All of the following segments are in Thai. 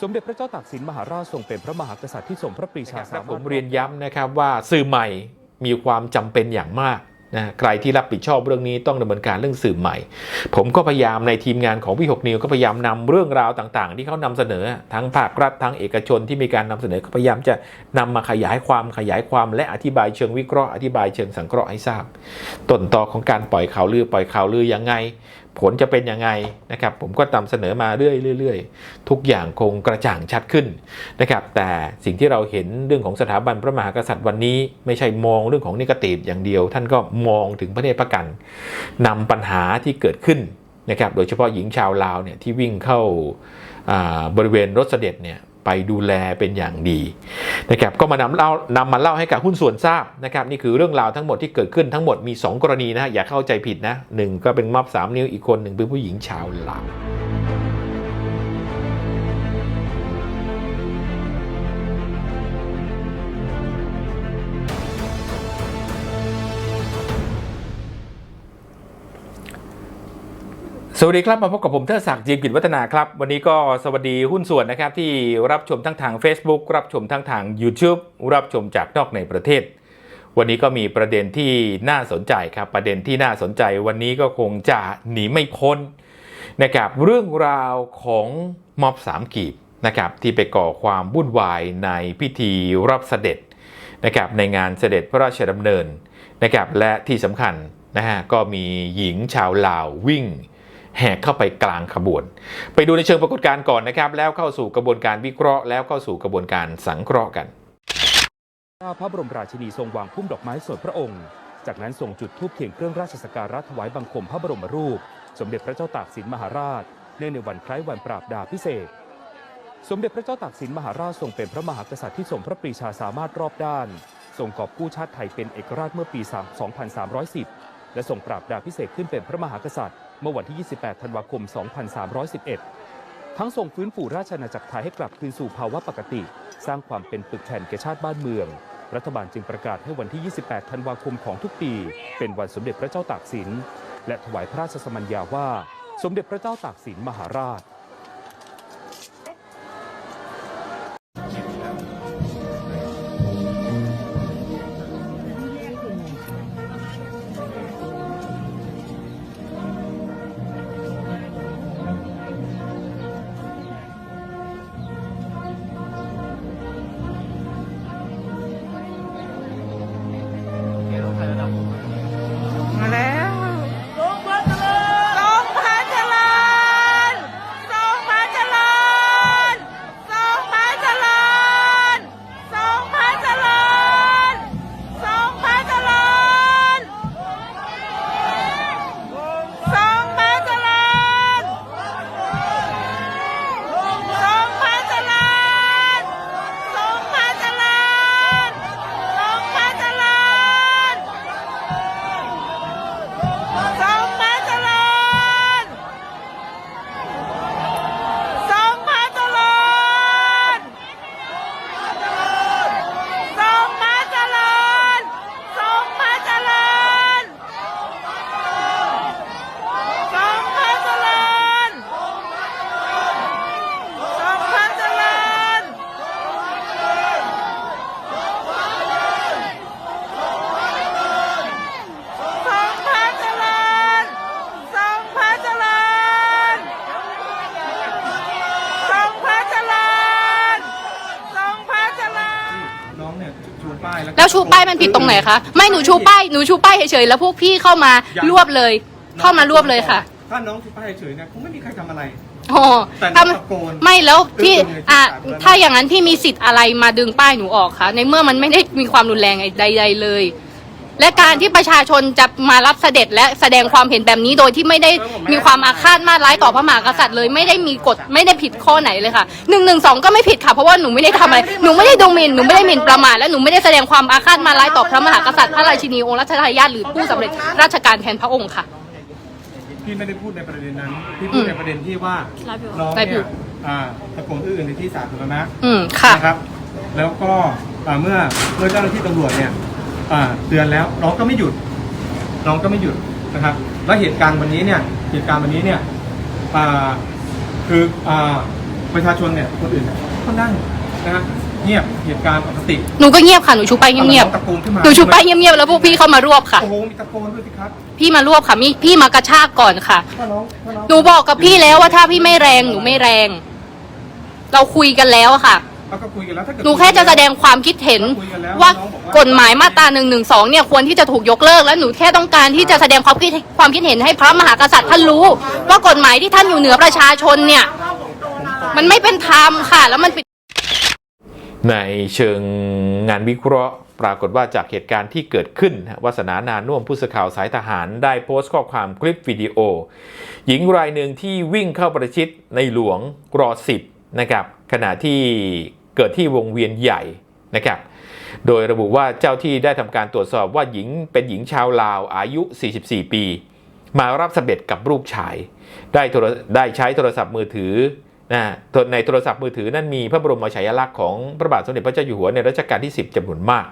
สมเด็จพระเจ้าตากสินมหาราชทรงเป็นพระมหากษัตริย์ที่ทรงพระปรีชาคสารับมาผรถมเรียนย้ำนะครับว่าสื่อใหม่มีความจำเป็นอย่างมากนะใครที่รับผิดชอบเรื่องนี้ต้องดำเนินการเรื่องสื่อใหม่ ผมก็พยายามในทีมงานของวิหกนิวก็พยายามนำเรื่องราวต่างๆ ที่เขานำเสนอทั้งภาครัฐทั้งเอกชนที่มีการนำเสนอก็พยายามจะนำมาขยายความขยายความและอธิบายเชิงวิเคราะห์อธิบายเชิงสังเคราะห์ให้ทราบต้นตอของการปล่อยข่าวลือปล่อยข่าวลือยังไง ผลจะเป็นยังไงนะครับ ผมก็นำเสนอมาเรื่อยๆทุกอย่างคงกระจ่างชัดขึ้นนะครับ แต่สิ่งที่เราเห็นเรื่องของสถาบันพระมหากษัตริย์วันนี้ไม่ใช่มองเรื่องของนิกตีฟอย่างเดียว ท่านก็มองถึงพระเนตรพระกันนำปัญหาที่เกิดขึ้นนะครับ โดยเฉพาะหญิงชาวลาวเนี่ยที่วิ่งเข้าอ่าบริเวณรถเสด็จเนี่ย ไปดูแลเป็นอย่างดีนะครับก็มานำเล่านำมาเล่าให้กับหุ้นส่วนทราบนะครับนี่คือเรื่องราวทั้งหมดที่เกิดขึ้นทั้งหมดมี 2 กรณีนะฮะอย่าเข้าใจผิดนะหนึ่งก็เป็นม็อบ 3 นิ้วอีกคนหนึ่งเป็นผู้หญิงชาวลาว สวัสดีครับ มาพบกับผมเทิดศักดิ์จีมกิจวัฒนาครับ วันนี้ก็สวัสดีหุ้นส่วนนะครับ ที่รับชมทั้งทาง Facebook รับชมทั้งทาง YouTube รับชมจากนอกในประเทศ วันนี้ก็มีประเด็นที่น่าสนใจครับ ประเด็นที่น่าสนใจวันนี้ก็คงจะหนีไม่พ้นนะครับเรื่องราวของม็อบสามกีบนะครับที่ไปก่อความวุ่นวายในพิธีรับเสด็จนะครับในงานเสด็จพระราชดำเนินนะครับและที่สำคัญนะฮะก็มีหญิงชาวลาววิ่ง แหกเข้าไปกลางขบวน ไปดูในเชิงปรากฏการณ์ก่อนนะครับ แล้วเข้าสู่กระบวนการวิเคราะห์ แล้วเข้าสู่กระบวนการสังเคราะห์กันพระบรมราชินีทรงวางพุ่มดอกไม้ส่วนพระองค์ จากนั้นทรงจุดธูปเทียนเครื่องราชสักการะถวายบังคมพระบรมรูป สมเด็จพระเจ้าตากสินมหาราชเนื่องในวันคล้ายวันปราบดาพิเศษ สมเด็จพระเจ้าตากสินมหาราชทรงเป็นพระมหากษัตริย์ที่ทรงพระปรีชาสามารถรอบด้าน ทรงกอบกู้ชาติไทยเป็นเอกราชเมื่อปี 2310 และส่งปราบดาพิเศษขึ้นเป็นพระมหากษัตริย์ เมื่อวันที่ 28 ธันวาคม 2311 ทั้งทรงฟื้นฟูราชอาณาจักรไทยให้กลับคืนสู่ภาวะปกติ สร้างความเป็นปึกแผ่นแก่ชาติบ้านเมือง รัฐบาลจึงประกาศให้วันที่ 28 ธันวาคมของทุกปี เป็นวันสมเด็จพระเจ้าตากสิน และถวายพระราชสมัญญาว่า สมเด็จพระเจ้าตากสินมหาราช ชูป้ายมันผิดตรงไหนคะ ไม่หนูชูป้าย หนูชูป้ายเฉยๆ แล้วพวกพี่เข้ามารวบเลย เข้ามารวบเลยค่ะ ถ้าน้องชูป้ายเฉยๆเนี่ยคงไม่มีใครทำอะไร โอ้แต่น้องทำตะโกน ไม่แล้วพี่คือเป็นอะในที่สาธารณะ ถ้าอย่างนั้นพี่มีสิทธิ์อะไรมาดึงป้ายหนูออกคะ ในเมื่อมันไม่ได้มีความรุนแรงใดๆเลย และการที่ประชาชนจะมารับเสด็จและแสดงความเห็นแบบนี้โดยที่ไม่ได้มีความอาฆาตมาตร้ายต่อพระมหากษัตริย์เลยไม่ได้มีกฎไม่ได้ผิดข้อไหนเลยค่ะหนึ่งหนึ่งสองก็ไม่ผิดค่ะเพราะว่าหนูไม่ได้ทำอะไรหนูไม่ได้ดูหมิ่นหนูไม่ได้หมิ่นประมาทและหนูไม่ได้แสดงความอาฆาตมาตร้ายต่อพระมหากษัตริย์พระราชินีองค์รัชทายาทหรือผู้สำเร็จราชการแทนพระองค์ค่ะ พี่ไม่ได้พูดในประเด็นนั้น พี่พูดอืมในประเด็นที่ว่ารับอยู่น้องได้อยู่เนี่ยอ่าตะโกนที่อื่นในที่สาธารณะอืมค่ะนะครับ แล้วก็อ่าเมื่อเมื่อเจ้าหน้าที่ตำรวจเนี่ย อ่าเตือนแล้วน้องก็ไม่หยุด น้องก็ไม่หยุดนะครับ แล้วเหตุการณ์วันนี้เนี่ยเหตุการณ์วันนี้เนี่ยอ่าคืออ่าประชาชนเนี่ยคนอื่นเนี่ยก็นั่งนะฮะเงียบเหตุการณ์ปกติหนูก็เงียบค่ะหนูชูป้ายเงียบน้องตะโกนขึ้นมาๆหนูชูป้ายเงียบๆแล้วพวกพี่เข้ามารวบค่ะ โอ้โหมีตะโกนด้วยสิครับพี่มารวบค่ะมีพี่มากระชากก่อนค่ะ ถ้าน้องถ้าน้อง หนูบอกกับพี่แล้วว่าถ้าพี่ไม่แรงหนูไม่แรง เราคุยกันแล้วอะค่ะ เราก็คุยกันแล้วถ้าเกิด หนูแค่จะแสดงความคิดเห็นคุยกันแล้วว่าน้องบอกว่า กฎหมายมาตราหนึ่งหนึ่งสองเนี่ยควรที่จะถูกยกเลิกแล้วหนูแค่ต้องการที่จะแสดงความคิดความคิดเห็นให้พระมหากษัตริย์ท่านรู้ ว่ากฎหมายที่ท่านอยู่เหนือประชาชนเนี่ย มันไม่เป็นธรรมค่ะ แล้วมันเป็นในเชิงงานวิเคราะห์ ปรากฏว่าจากเหตุการณ์ที่เกิดขึ้นฮะวาสนานานุ่วมผู้สื่อข่าวสายทหาร ได้โพสต์ข้อความคลิปวิดีโอ หญิงรายหนึ่งที่วิ่งเข้าประชิดในหลวงรอสิบนะครับ ขณะที่เกิดที่วงเวียนใหญ่นะครับ โดยระบุว่าเจ้าที่ได้ทำการตรวจสอบว่าหญิงเป็นหญิงชาวลาวอายุ 44 ปี มารับสเสด็จกับลูกชาย ได้ได้ใช้โทรศัพท์มือถือนะในโทรศัพท์มือถือนั้นมีพระบรมฉายาลักษณ์ของพระบาทสมเด็จพระเจ้าอยู่หัวในรัชกาลที่ 10จำนวนมาก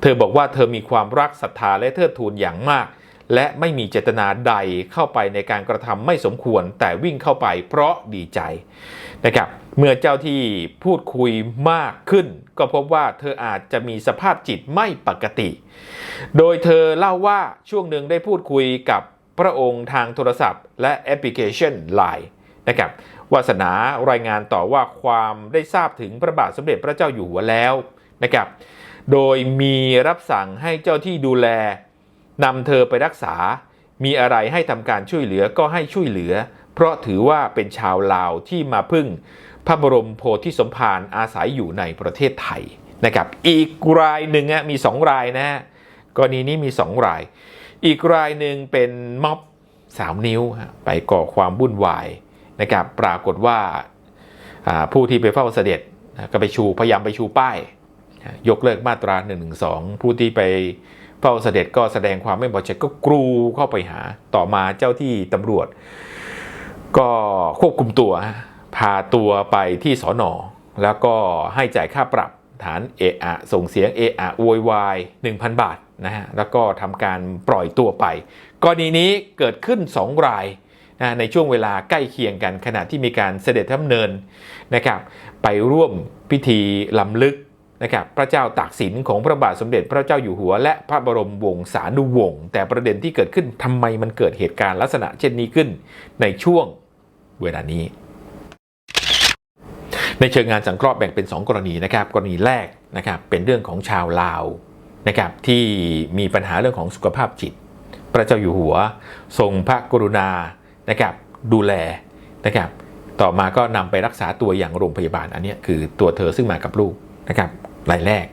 เธอบอกว่าเธอมีความรักศรัทธาและเทิดทูนอย่างมาก และไม่มีเจตนาใดเข้าไปในการกระทำไม่สมควร แต่วิ่งเข้าไปเพราะดีใจนะครับ เมื่อเจ้าที่พูดคุยมากขึ้น ก็พบว่าเธออาจจะมีสภาพจิตไม่ปกติ โดยเธอเล่าว่าช่วงหนึ่งได้พูดคุยกับพระองค์ทางโทรศัพท์ และแอปพลิเคชัน Line นะครับวาสนารายงานต่อว่าความได้ทราบถึงพระบาทสมเด็จพระเจ้าอยู่หัวแล้วนะครับ โดยมีรับสั่งให้เจ้าที่ดูแลนำเธอไปรักษา มีอะไรให้ทำการช่วยเหลือก็ให้ช่วยเหลือ เพราะถือว่าเป็นชาวลาวที่มาพึ่งพระบรมโพธิสมภารอาศัยอยู่ในประเทศไทยนะครับ อีกรายหนึ่งมีสองรายนะกรณีนี้มีสองราย อีกรายหนึ่งเป็นม็อบสามนิ้วไปก่อความวุ่นวายนะครับปรากฏว่าผู้ที่ไปเฝ้าเสด็จก็ไปชูพยายามไปชูป้าย ยกเลิกมาตรา112ผู้ที่ไปเฝ้าเสด็จก็แสดงความไม่พอใจก็กรูเข้าไปหาต่อมาเจ้าที่ตำรวจ ก็ควบคุมตัวพาตัวไปที่สอนอแล้วก็ให้จ่ายค่าปรับฐานเอะอะส่งเสียงเอะอะโวยวาย1,000 บาทนะฮะแล้วก็ทำการปล่อยตัวไปกรณีนี้เกิดขึ้น 2 รายนะในช่วงเวลาใกล้เคียงกัน ขณะที่มีการเสด็จทัำเนินนะครับไปร่วมพิธีลำลึกนะครับพระเจ้าตากสินของพระบาทสมเด็จพระเจ้าอยู่หัว และพระบรมวงศานุวงศ์แต่ประเด็นที่เกิดขึ้นทำไมมันเกิดเหตุการณ์ลักษณะเช่นนี้ขึ้นในช่วง เวลานี้ ในเชิงงานสังเคราะห์แบ่งเป็น 2 กรณีนะครับ กรณีแรกนะครับเป็นเรื่องของชาวลาวนะครับที่มีปัญหาเรื่องของสุขภาพจิต พระเจ้าอยู่หัว ทรงพระกรุณานะครับดูแลนะครับต่อมาก็นำไปรักษาตัวอย่างโรงพยาบาลอันนี้คือตัวเธอซึ่งมากับลูกนะครับรายแรก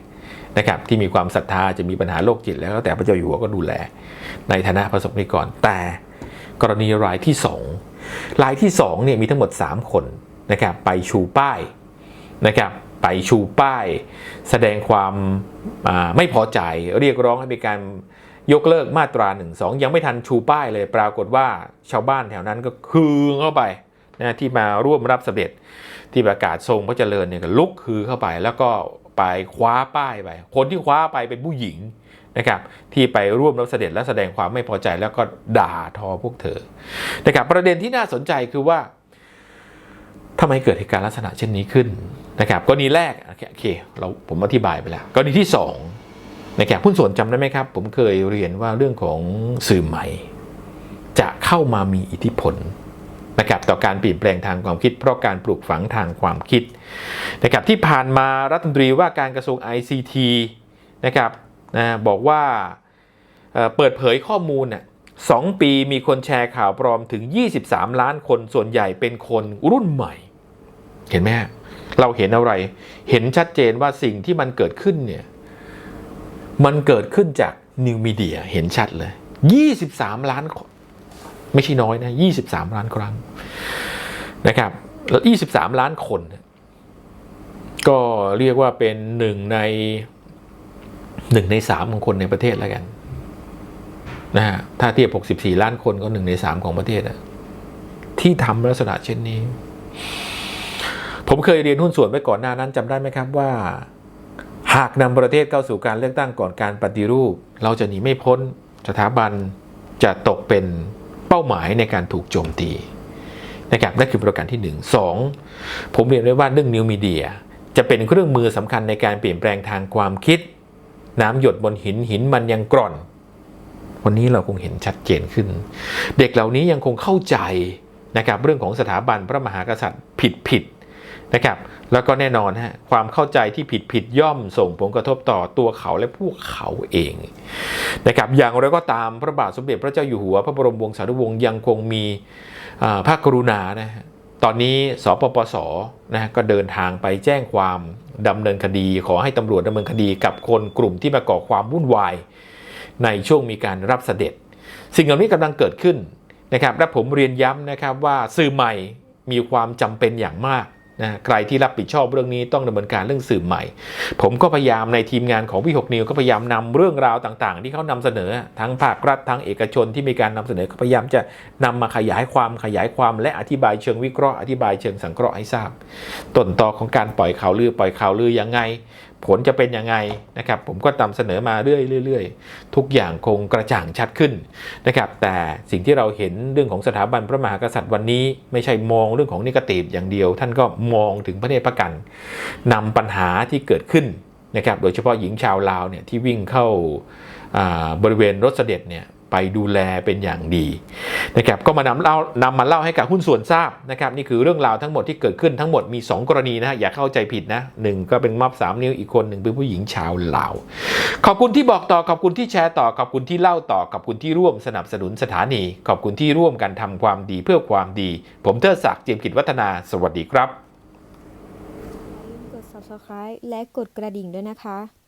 นะครับที่มีความศรัทธาจะมีปัญหาโรคจิตแล้วแต่พระเจ้าอยู่หัวก็ดูแล ในฐานะประสบนิกรแต่กรณีรายที่2 รายที่2เนี่ยมีทั้งหมด 3 คนนะครับไปชูป้ายนะครับไปชูป้าย แสดงความาไม่พอใจเรียกร้องให้มีการยกเลิกมาตรา1นึยังไม่ทันชูป้ายเลยปรากฏว่าชาวบ้านแถวนั้นก็คืนเข้าไปนะที่มาร่วมรับเสด็จที่ประกาศทรงพระเจริญเนี่ยก็ลุกคือเข้าไปแล้วก็ไปคว้าป้ายไป คนที่คว้าไปเป็นผู้หญิง นะครับที่ไปร่วมรับเสด็จและแสดงความไม่พอใจแล้วก็ด่าทอพวกเธอนะครับประเด็นที่น่าสนใจคือว่าทำไมเกิดเหตุการณ์ลักษณะเช่นนี้ขึ้นนะครับกรณีแรกโอเคเราผมอธิบายไปแล้วกรณีที่สองนะครับผู้นส่วนจำได้ไหมครับ ผมเคยเรียนว่าเรื่องของสื่อใหม่ จะเข้ามามีอิทธิพลนะครับต่อการเปลี่ยนแปลงทางความคิด เพราะการปลูกฝังทางความคิดนะครับที่ผ่านมารัฐมนตรีว่าการกระทรวง ICT นะครับ นะบอกว่าเปิดเผยข้อมูลน่ะสองปีมีคนแชร์ข่าวปลอมถึง 23 ล้านคนส่วนใหญ่เป็นคนรุ่นใหม่ เห็นไหมเราเห็นอะไร เห็นชัดเจนว่าสิ่งที่มันเกิดขึ้นเนี่ย มันเกิดขึ้นจากนิวมีเดียเห็นชัดเลย 23 ล้านคนไม่ใช่น้อยนะ 23 ล้านครั้งนะครับแล้ว 23 ล้านคน ก็เรียกว่าเป็นหนึ่งใน หนึ่งในสามของคนในประเทศแล้วกันนะฮะถ้าเทียบ 64 ล้านคนก็หนึ่งในสามของประเทศอะที่ทำลักษณะเช่นนี้ ผมเคยเรียนหุ้นส่วนไว้ก่อนหน้านั้นจำได้ไหมครับว่า หากนำประเทศเข้าสู่การเลือกตั้งก่อนการปฏิรูป เราจะหนีไม่พ้นสถาบันจะตกเป็นเป้าหมายในการถูกโจมตีนะครับนั่นคือประการที่หนึ่งสองผมเรียนไว้ว่าเรื่องนิวมีเดียจะเป็นเครื่องมือสำคัญในการเปลี่ยนแปลงทางความคิด น้ำหยดบนหินหินมันยังกร่อน วันนี้เราคงเห็นชัดเจนขึ้น เด็กเหล่านี้ยังคงเข้าใจนะครับเรื่องของสถาบันพระมหากษัตริย์ผิดผิดนะครับแล้วก็แน่นอนฮะความเข้าใจที่ผิดผิดย่อมส่งผลกระทบต่อตัวเขาและพวกเขาเองนะครับอย่างไรก็ตามพระบาทสมเด็จพระเจ้าอยู่หัว พระบรมวงศานุวงศ์ยังคงมีพระกรุณานะฮะ ตอนนี้สปปสนะก็เดินทางไปแจ้งความดำเนินคดี ขอให้ตำรวจดำเนินคดีกับคนกลุ่มที่มาก่อความวุ่นวาย ในช่วงมีการรับเสด็จ สิ่งเหล่านี้กำลังเกิดขึ้นนะครับและผมเรียนย้ำนะครับว่าสื่อใหม่มีความจำเป็นอย่างมาก นะใครที่รับผิดชอบเรื่องนี้ต้องดำเนินการเรื่องสื่อใหม่ ผมก็พยายามในทีมงานของพี่หกนิวก็พยายามนำเรื่องราวต่างๆ ที่เขานำเสนอทั้งภาครัฐทั้งเอกชนที่มีการนำเสนอก็พยายามจะนำมาขยายความขยายความและอธิบายเชิงวิเคราะห์อธิบายเชิงสังเคราะห์ให้ทราบต้นตอของการปล่อยข่าวลือปล่อยข่าวลือยังไง ผลจะเป็นยังไงนะครับ ผมก็นำเสนอมาเรื่อยๆทุกอย่างคงกระจ่างชัดขึ้นนะครับ แต่สิ่งที่เราเห็นเรื่องของสถาบันพระมหากษัตริย์วันนี้ ไม่ใช่มองเรื่องของนิกตีบอย่างเดียว ท่านก็มองถึงพระเนตรพระกันนำปัญหาที่เกิดขึ้นนะครับ โดยเฉพาะหญิงชาวลาวเนี่ยที่วิ่งเข้าอ่าบริเวณรถเสด็จเนี่ย ไปดูแลเป็นอย่างดีนะครับก็มานำเล่านำมาเล่าให้กับหุ้นส่วนทราบนะครับนี่คือเรื่องราวทั้งหมดที่เกิดขึ้นทั้งหมดมี 2 กรณีนะฮะอย่าเข้าใจผิดนะหนึ่งก็เป็นม็อบ3 นิ้วอีกคนหนึ่งเป็นผู้หญิงชาวลาวขอบคุณที่บอกต่อขอบคุณที่แชร์ต่อขอบคุณที่เล่าต่อขอบคุณที่ร่วมสนับสนุนสถานี ขอบคุณที่ร่วมกันทำความดีเพื่อความดี ผมเทิดศักดิ์เจียมกิจวัฒนา สวัสดีครับ กด subscribe และกดกระดิ่งด้วยนะคะ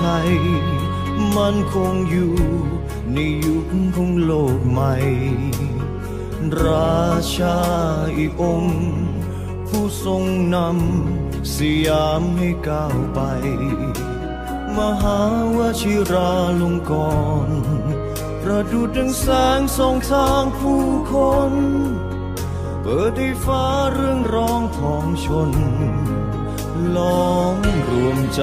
ไทย มันคงอยู่ในยุคของโลกใหม่ ราชาอีกองค์ ผู้ทรงนำสยามให้ก้าวไป มหาวชิราลงกรณประดุจดังแสงส่องทางผู้คน เปิดให้ฟ้าเรื่องร้องของชนล้อมรวมใจ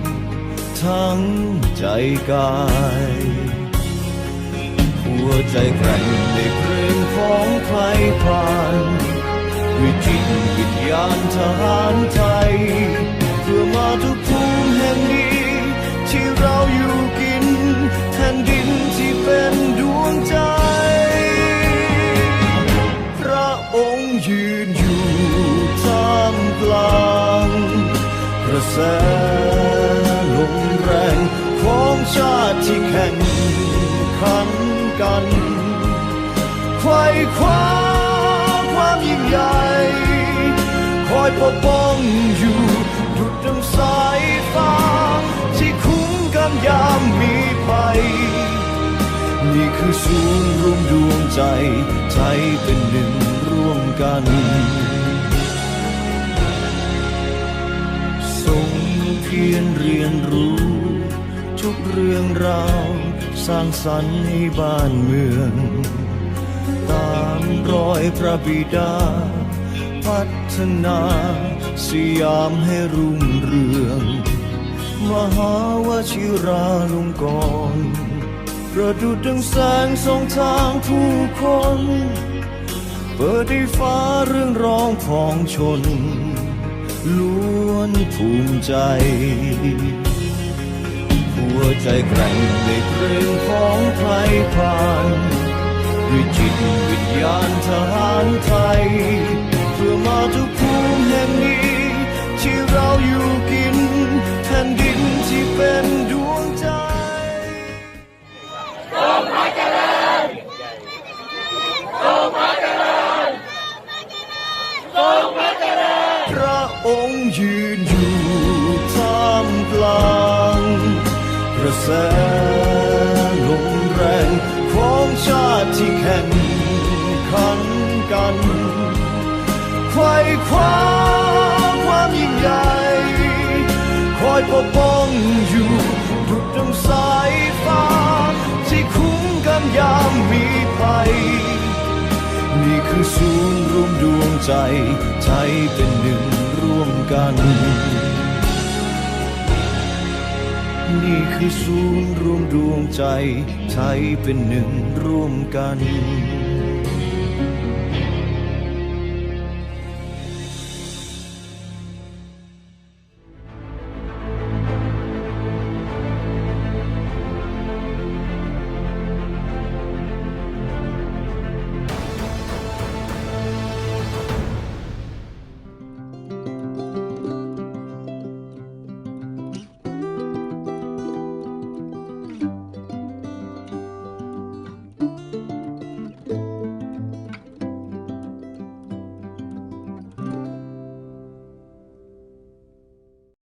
ทั้งใจกาย หัวใจแกร่งในเพลงของใครผ่านด้วยจิตวิญญาณทหารไทย เพื่อมาทุกภูมิแห่งนี้ที่เราอยู่กินแผ่นดินที่เป็นดวงใจ พระองค์ยืนอยู่ท่ามกลางกระแส ของชาติที่แข่งขันกันไขว้คว้าความยิ่งใหญ่ คอยปกป้องอยู่ดุดดังสายฟ้า ที่คุ้มกันยามมีภัย นี่คือศูนย์รวมดวงใจ ใจเป็นหนึ่งร่วมกันทรงเพียรเรียนรู้ ทุกเรื่องราวสร้างสรรค์ให้บ้านเมือง ตามรอยพระบิดา พัฒนาสยามให้รุ่งเรือง มหาวชิราลงกรณ์ประดุจดังแสงส่องทางผู้คน เปิดให้ฟ้าเรื่องร้องของชนล้วนภูมิใจ หัวใจแกร่งในเพลงของไทยผ่านด้วยจิตวิญญาณทหารไทย เพื่อมาทุกภูมิแห่งนี้ ปกป้องอยู่ดุจดังสายฟ้า ที่คุ้มกันยามมีภัย นี่คือศูนย์รวมดวงใจใจเป็นหนึ่งร่วมกัน นี่คือศูนย์รวมดวงใจใจเป็นหนึ่งร่วมกัน